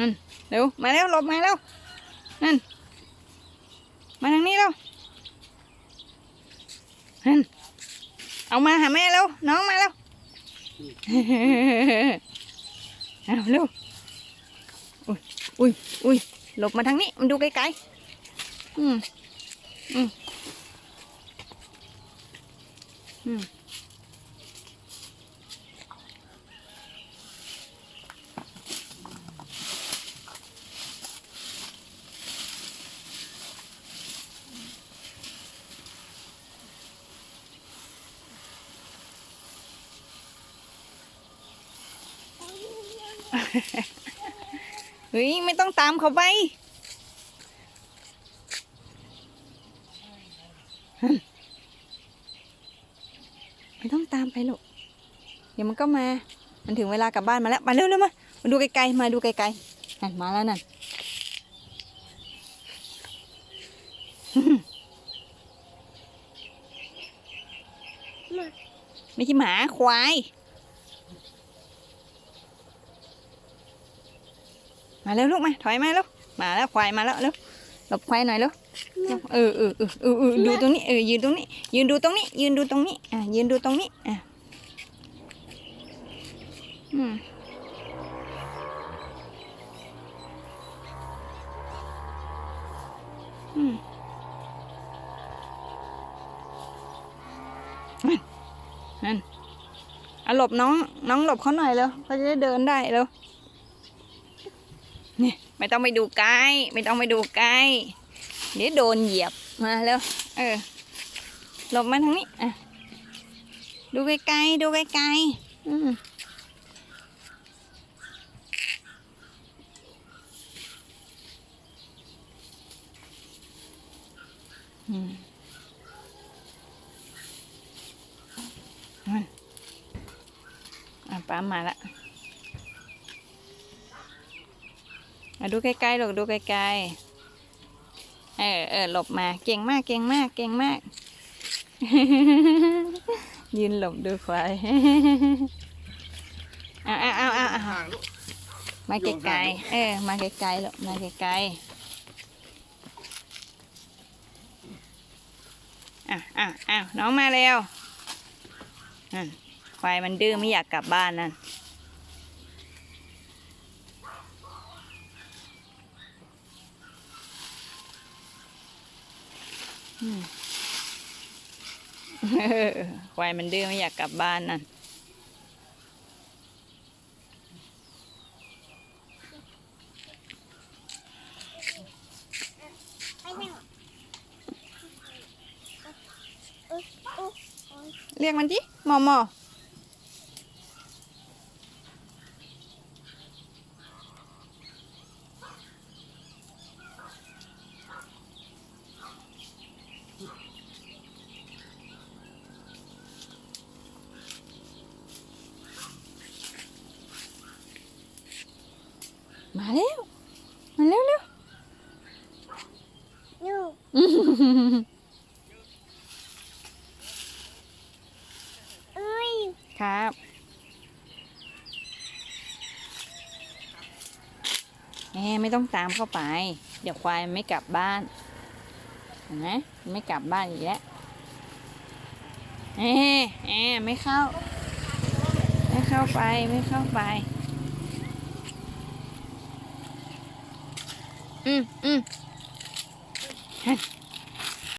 นั่นเร็วมาแล้วหลบมาแล้วนั่นมาทางนี้แล้วนั่นเอามาหาแม่แล้วน้องมาแล้วเอาเร็วอุ้ยอุ้ยอุ้ยหลบมาทางนี้มันดูไกลๆอืมอืมอืม เฮ้ยไม่ต้องตามเขาไปไม่ต้องตามไปลูกเดี๋ยวมันก็มา มันถึงเวลากลับบ้านมาแล้วมาเร็วเร็วมามาดูไกลๆมาดูไกลๆนั่นมาแล้วนั่นไม่ใช่หมาควาย มาเร็วลูกมาถอยมาแล้วมาแล้วควายมาแล้วเร็วหลบควายหน่อยเร็วเออเออเออเออเออดูตรงนี้เออยืนตรงนี้ ยืนดูตรงนี้ ยืนดูตรงนี้อะยืนดูตรงนี้อะอืมอืมนั่นนั่นเอาหลบน้องน้องหลบเขาหน่อยเร็วเขาจะได้เดินได้เร็ว นี่ไม่ต้องไปดูไกลไม่ต้องไปดูไกลเดี๋ยวโดนเหยียบมาแล้วเออหลบมาทางนี้อะดูไกลๆดูไกลๆอืมอืมมันอะป้ามาละ มาดูใกล้ๆหรอกดูไกลๆเออเออหลบมาเก่งมากเก่งมากเก่งมาก ยืนหลบดูควายเอาเอาเอาเอาเอาห่างลูกมาไกลๆเออ มาไกลๆหรอกมาไกลๆอะอะอะน้องมาเร็วนั่นควายมันดื้อไม่อยากกลับบ้านนั่น อืมเออ ควายมันดื้อไม่อยากกลับบ้านนั่นเรียกมันดิมอมอ มาเร็วมาเร็วเร็วยูเอ้ยครับแหมไม่ต้องตามเข้าไป เดี๋ยวควายมันไม่กลับบ้านเห็นไหมมันไม่กลับบ้านอีกแล้วแหมแหมไม่เข้า ไม่เข้าไปไม่เข้าไป อืมอืมฮัน